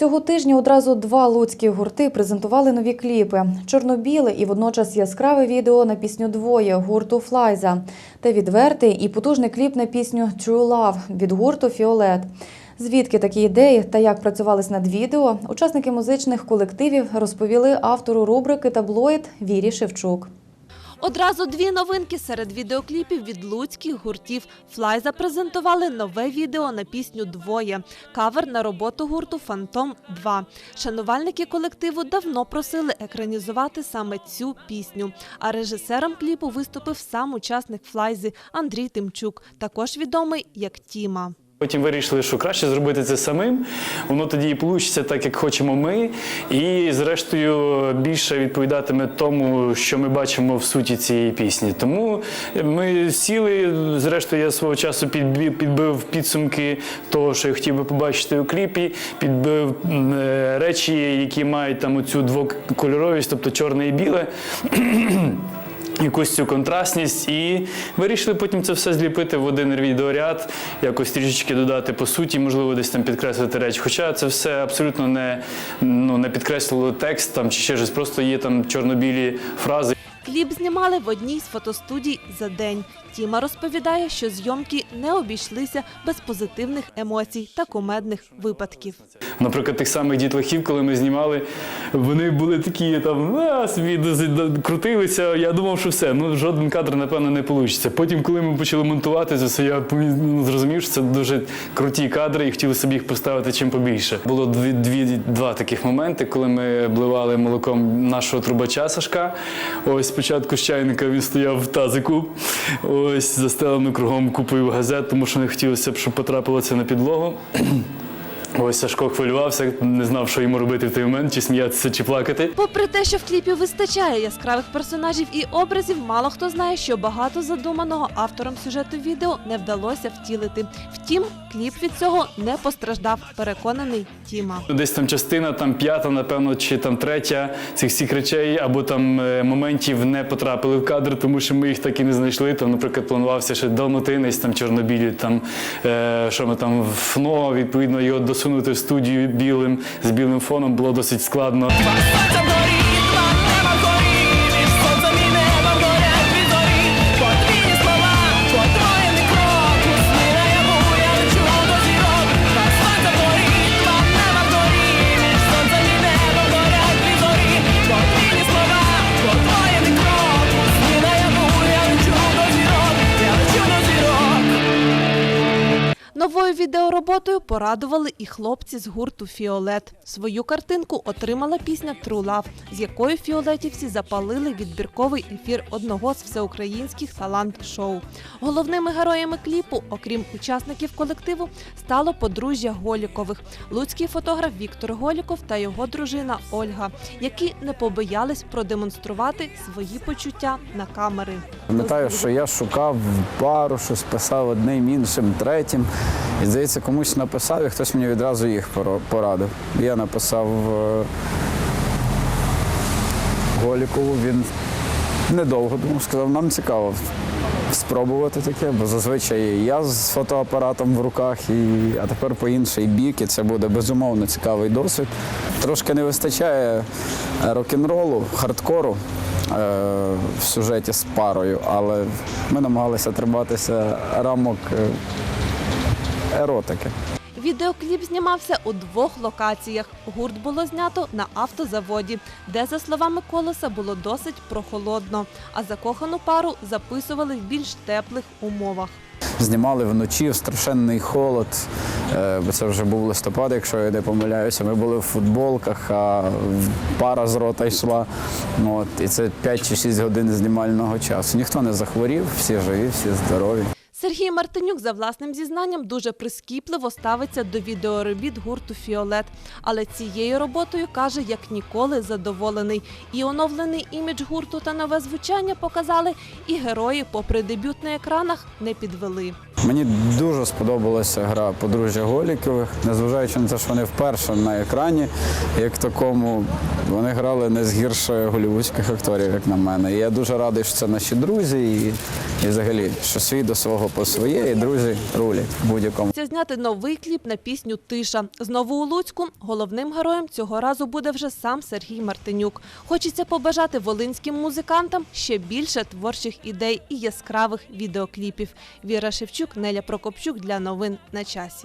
Цього тижня одразу два луцькі гурти презентували нові кліпи: чорно-біле і водночас яскраве відео на пісню Двоє гурту Флайза та відвертий і потужний кліп на пісню True Love від гурту Фіолет. Звідки такі ідеї та як працювались над відео, учасники музичних колективів розповіли автору рубрики Таблоїд Вірі Шевчук. Одразу дві новинки серед відеокліпів від луцьких гуртів. Флай запрезентували нове відео на пісню Двоє. Кавер на роботу гурту Фантом 2 Шанувальники колективу давно просили екранізувати саме цю пісню. А режисером кліпу виступив сам учасник Флайзи Андрій Тимчук, також відомий як Тіма. Потім вирішили, що краще зробити це самим. Воно тоді і вийде так, як хочемо ми. І, зрештою, більше відповідатиме тому, що ми бачимо в суті цієї пісні. Тому ми сіли. Зрештою, я свого часу підбив, підсумки того, що я хотів би побачити у кліпі, підбив е, речі, які мають там оцю двокольоровість, тобто чорне і біле якусь цю контрастність, і вирішили потім це все зліпити в один відеоряд, якось трішечки додати по суті, можливо, десь там підкреслити речі. Хоча це все абсолютно не, ну, не підкреслило текст там чи ще щось, просто є там чорно-білі фрази. Кліп знімали в одній з фотостудій за день. Тіма розповідає, що зйомки не обійшлися без позитивних емоцій та кумедних випадків. Наприклад, тих самих дітлахів, коли ми знімали, вони були такі там а, крутилися. Я думав, що все, ну жоден кадр, напевно, не вийде. Потім, коли ми почали монтувати це все, я ну, зрозумів, що це дуже круті кадри і хотіли собі їх поставити чим побільше. Було дві, дві, два таких моменти, коли ми обливали молоком нашого трубача Сашка. Ось спочатку з чайника він стояв в тазику, ось застелений кругом купою газет, тому що не хотілося б, щоб потрапило це на підлогу. Ось Сашко хвилювався, не знав, що йому робити в той момент, чи сміятися, чи плакати. Попри те, що в кліпі вистачає яскравих персонажів і образів, мало хто знає, що багато задуманого автором сюжету відео не вдалося втілити. Втім, кліп від цього не постраждав, переконаний Тіма. Десь там частина, там п'ята, напевно, чи там третя цих всіх речей або там е, моментів не потрапили в кадр, тому що ми їх так і не знайшли. Там, наприклад, планувався ще далматинець, там чорнобілі, там е, що ми там фно, відповідно, його досунути в студію білим з білим фоном було досить складно. Новою відеороботою порадували і хлопці з гурту Фіолет. Свою картинку отримала пісня True Love, з якою фіолетівці запалили відбірковий ефір одного з всеукраїнських талант-шоу. Головними героями кліпу, окрім учасників колективу, стало подружжя Голікових, луцький фотограф Віктор Голіков та його дружина Ольга, які не побоялись продемонструвати свої почуття на камери. Пам'ятаю, що я шукав пару, щось писав одним, іншим, третім. І здається, комусь написав, і хтось мені відразу їх порадив. Я написав е, Голікову, він недовго думав, сказав, нам цікаво спробувати таке, бо зазвичай я з фотоапаратом в руках, і, а тепер по інший бік, і це буде безумовно цікавий досвід. Трошки не вистачає рок-н-ролу, хардкору е, в сюжеті з парою, але ми намагалися триматися рамок е, еротики. Відеокліп знімався у двох локаціях. Гурт було знято на автозаводі, де, за словами колеса, було досить прохолодно, а закохану пару записували в більш теплих умовах. Знімали вночі в страшенний холод, е, бо це вже був листопад, якщо я не помиляюся. Ми були в футболках, а пара з рота йшла. От, і це 5 чи 6 годин знімального часу. Ніхто не захворів, всі живі, всі здорові. Сергій Мартинюк за власним зізнанням дуже прискіпливо ставиться до відеоробіт гурту Фіолет, але цією роботою каже, як ніколи задоволений. І оновлений імідж гурту та нове звучання показали, і герої, попри дебют на екранах, не підвели. Мені дуже сподобалася гра подружжя Голікових, незважаючи на те, що вони вперше на екрані, як такому, вони грали не з гірше голівудських акторів, як на мене. І я дуже радий, що це наші друзі, і, і взагалі, що свій до свого по своє, друзі рулі будь-якому. Це зняти новий кліп на пісню Тиша. Знову у Луцьку головним героєм цього разу буде вже сам Сергій Мартинюк. Хочеться побажати волинським музикантам ще більше творчих ідей і яскравих відеокліпів. Віра Шевчук, Неля Прокопчук для новин на часі.